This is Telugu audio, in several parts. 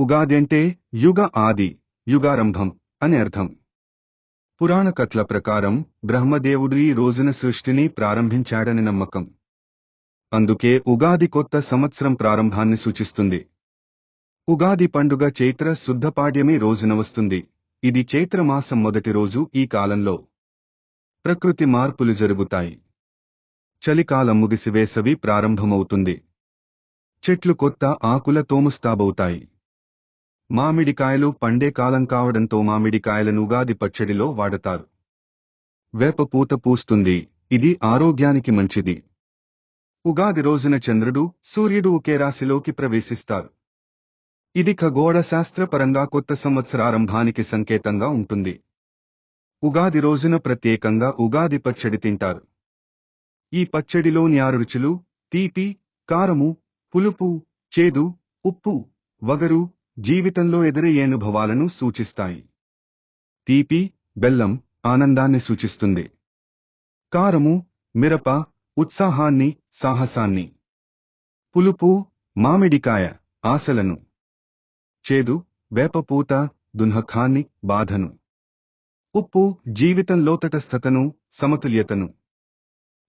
ఉగాది అంటే యుగ ఆది యుగారంభం అని అర్థం. పురాణ కథల ప్రకారం బ్రహ్మదేవుడు ఈ రోజున సృష్టిని ప్రారంభించాడని నమ్మకం. అందుకే ఉగాది కొత్త సంవత్సరం ప్రారంభాన్ని సూచిస్తుంది. ఉగాది పండుగ చైత్ర శుద్ధపాడ్యమి రోజున వస్తుంది. ఇది చైత్రమాసం మొదటి రోజు ఈ కాలంలో. ప్రకృతి మార్పులు జరుగుతాయి. చలికాలం ముగిసి వేసవి ప్రారంభమవుతుంది. చెట్లు కొత్త ఆకుల తోముస్తాబవుతాయి. మామిడికాయలు పండే కాలం కావడంతో మామిడికాయలను ఉగాది పచ్చడిలో వాడతారు. వేప పూత పూస్తుంది. ఇది ఆరోగ్యానికి మంచిది. ఉగాది రోజున చంద్రుడు సూర్యుడు ఒకే రాశిలోకి ప్రవేశిస్తారు. ఇది ఖగోళ శాస్త్రపరంగా కొత్త సంవత్సరారంభానికి సంకేతంగా ఉంటుంది. ఉగాది రోజున ప్రత్యేకంగా ఉగాది పచ్చడి తింటారు. ఈ పచ్చడిలోని ఆరు రుచులు తీపి కారము పులుపు చేదు ఉప్పు వగరు జీవితంలో ఎదురయ్యే అనుభవాలను సూచిస్తాయి. తీపి బెల్లం ఆనందాన్ని సూచిస్తుంది. కారము మిరప ఉత్సాహాన్ని సాహసాన్ని. పులుపు మామిడికాయ ఆశలను. చేదు వేపపూత దున్హఖాన్ని బాధను. ఉప్పు జీవితంలో తటస్థతను సమతుల్యతను.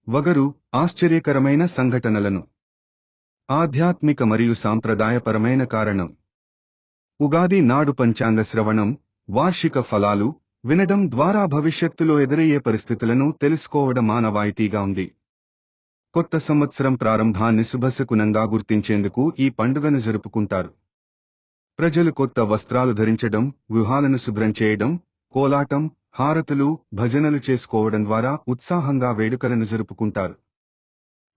వగరు ఆశ్చర్యకరమైన సంఘటనలను. ఆధ్యాత్మిక మరియు సాంప్రదాయపరమైన కారణం. ఉగాది నాడు పంచాంగ శ్రవణం వార్షిక ఫలాలు వినడం ద్వారా భవిష్యత్తులో ఎదురయ్యే పరిస్థితులను తెలుసుకోవడం మానవాయితీగా ఉంది. కొత్త సంవత్సరం ప్రారంభాన్ని శుభశకునంగా గుర్తించేందుకు ఈ పండుగను జరుపుకుంటారు. ప్రజలు కొత్త వస్త్రాలు ధరించడం గృహాలను శుభ్రం చేయడం కోలాటం హారతులు భజనలు చేసుకోవడం ద్వారా ఉత్సాహంగా వేడుకలను జరుపుకుంటారు.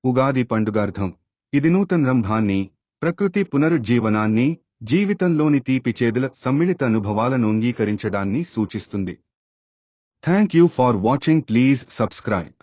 ఉగాది పండుగార్థం ఇది నూతన రంభాన్ని ప్రకృతి పునరుజ్జీవనాన్ని జీవితంలోని తీపి చేదుల సమ్మిళిత అనుభవాలను అంగీకరించడాన్ని సూచిస్తుంది. Thank you for watching please subscribe